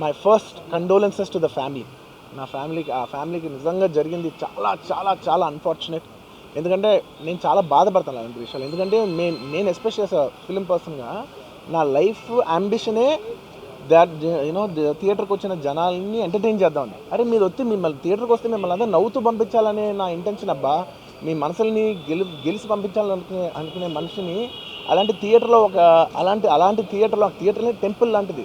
my first condolences to the family నా ఫ్యామిలీకి ఆ ఫ్యామిలీకి నిజంగా జరిగింది చాలా చాలా చాలా అన్ఫార్చునేట్ ఎందుకంటే నేను చాలా బాధపడతాను అలాంటి విషయాలు ఎందుకంటే నేను నేను ఎస్పెషల్ ఫిలిం పర్సన్గా నా లైఫ్ అంబిషనే దాట్ యూనో థియేటర్కి వచ్చిన జనాల్ని ఎంటర్టైన్ చేద్దామని అరే మీరు వచ్చి మిమ్మల్ని థియేటర్కి వస్తే మిమ్మల్ని అందరూ నవ్వుతూ పంపించాలనే నా ఇంటెన్షన్ అబ్బా. మీ మనసుల్ని గెలి గెలిచి పంపించాలనుకునే అనుకునే మనిషిని అలాంటి థియేటర్లో ఒక అలాంటి అలాంటి థియేటర్లో థియేటర్ని టెంపుల్ లాంటిది.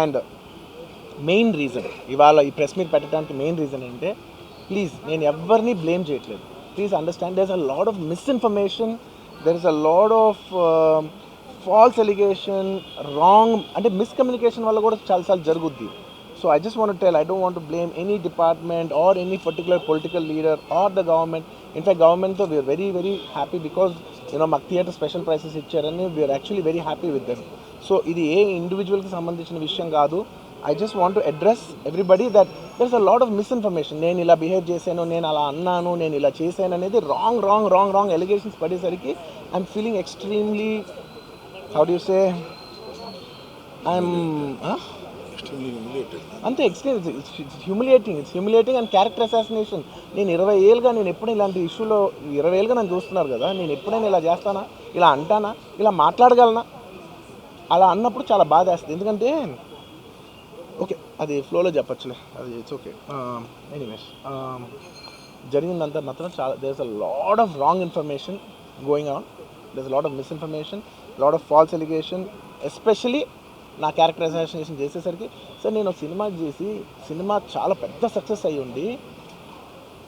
అండ్ మెయిన్ రీజన్ ఇవాళ ఈ ప్రెస్ మీట్ పెట్టడానికి మెయిన్ రీజన్ ఏంటంటే ప్లీజ్ నేను ఎవరిని బ్లేమ్ చేయట్లేదు. Please understand there is a lot of misinformation there is a lot of false allegation wrong అంటే మిస్కమ్యూనికేషన్ వల్ల కూడా చాలాసార్లు జరుగుద్ది. So I just want tell I don't want blame any department or any particular political leader or the government in fact గవర్నమెంట్తో we are very very happy because you know మాకు theatre special prices ఇచ్చారని we are actually very happy with them so ఇది ఏ ఇండివిజువల్కి సంబంధించిన విషయం కాదు. I just want to address everybody that there is a lot of misinformation నేను ఇలా బిహేవ్ చేశాను నేను అలా అన్నాను నేను ఇలా చేశాను అనేది wrong wrong wrong wrong allegations పడేసరికి I'm feeling extremely how do say I'm అంతే experience it's humiliating it's humiliating and character assassination నేను ఇరవై ఏళ్ళుగా నేను ఎప్పుడు ఇలాంటి ఇష్యూలో ఇరవై ఏళ్ళుగా నన్ను చూస్తున్నారు కదా నేను ఎప్పుడైనా ఇలా చేస్తానా ఇలా అంటానా ఇలా మాట్లాడగలనా? అలా అన్నప్పుడు చాలా బాధ వేస్తుంది ఎందుకంటే ఓకే అది ఫ్లోలో చెప్పచ్చులే. అది ఇట్స్ ఓకే ఎనీవేస్ జరిగిందంతా మాత్రం చాలా there is a lot of wrong information going on there is lot of misinformation lot of false allegation especially నా క్యారెక్టరైజేషన్ చేసేసరికి. సార్ నేను సినిమా చేసి సినిమా చాలా పెద్ద సక్సెస్ అయ్యి ఉండి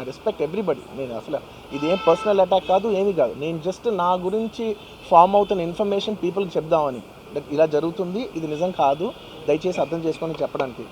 I respect everybody నేను అసలు ఇది ఏం పర్సనల్ అటాక్ కాదు ఏమీ కాదు. నేను జస్ట్ నా గురించి ఫామ్ అవుతున్న ఇన్ఫర్మేషన్ పీపుల్కి చెప్దామని. ఇలా జరుగుతుంది ఇది నిజం కాదు. దయచేసి అర్థం చేసుకొని చెప్పడానికి.